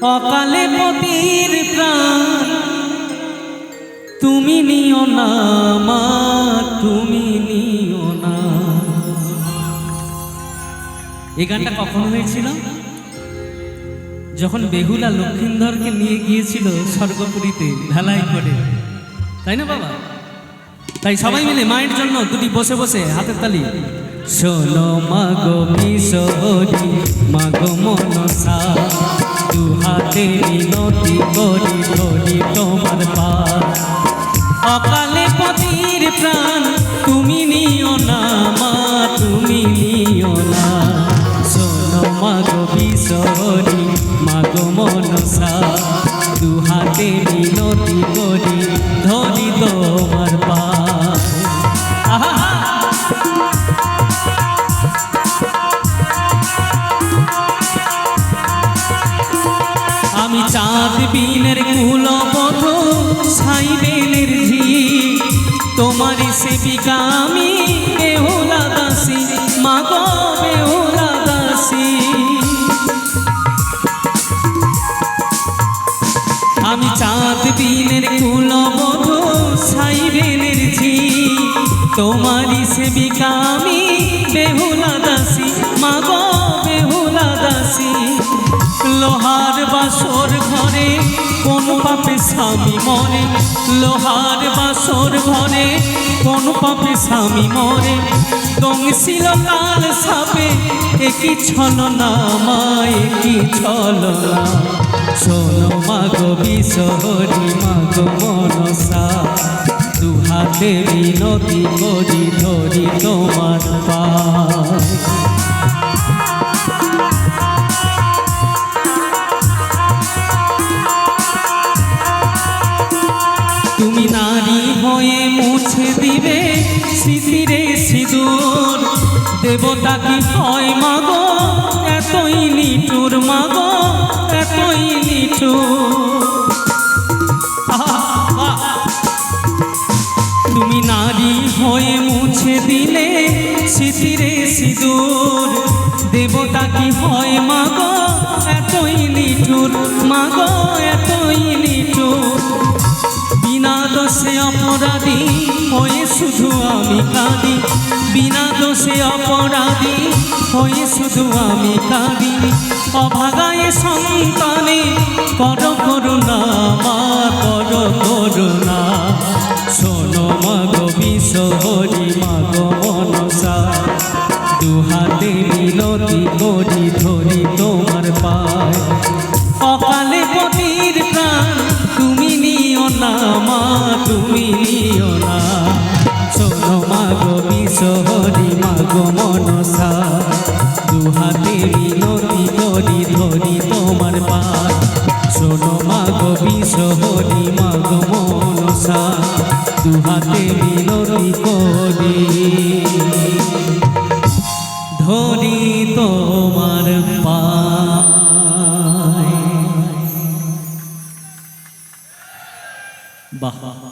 অকালে পতির প্রাণ। তুমি নিও না, মা, তুমি নিও না। এই গানটা কখন হয়েছিল? যখন বেহুলা লক্ষিন্দরকে নিয়ে গিয়েছিল স্বর্গপুরীতে ঢালাই করে। তাই না, বাবা? তাই সবাই মিলে মায়ের জন্য দুটি বসে বসে হাতের তালি। শোনো মাগো মিশরি মাগো মনসা। হাতে নদী করি ধরি তোমার পা অকালে পতির প্রাণ তুমি নিও না মা, তুমি নিও না। শোনো মাগো বিশরি মাগো মনসা দু আমি চাঁদ বিনের কুলপথ সাই বেলের ঝি তোমারই সেবিকা আমি, বেহুলা দাসী। মাগ, বেহুলা দাসী। আমি চাঁদ দিনের কুলবধ সাই বেলের ঝি তোমারই সেবিকা আমি, বেহুলা দাসী। মাগ, বেহুলা দাসী। লোহার বাসর ঘরে, কোন পাপে স্বামী মরে। লোহার বাসর ঘরে, কোন পাপে স্বামী মরে। দংশিল কাল সাপে, একই ছল না, মায় কি ছল শোনো মাগো বিশহরি মাগো মনসা। দু হাতে বিনতি করি, ধরি তোমার দেবতা কি হয় মাগো? এতই নিটুর মাগো, এতই আহা! তুমি নারী হয়ে মুছে দিলে স্মৃতিরে সিঁদুর। দেবতা কি হয় মাগো? এতই নিঠুর মাগো। শুধু আমি কাঁদি, বিনা দোষে অপরাধী হয়ে শুধু আমি কাঁদি। অভাগায় সন্তানে, কর করুণা, মা, কর করুণা। শোনো মাগো বিশহরি মাগো মনসা। দু হাতে মিনতি করি, ধরি তোমার পায়। অকালে পতির প্রাণ, তুমি নিও না, মা, তুমি নিও না। কথা। দুহাতে নদী নদী ধরি তোমার পাত শোনো মাগ বিশহরি মাগ মনসা। দুহাতে নদী করি। ধরি তোমার পা বাহ।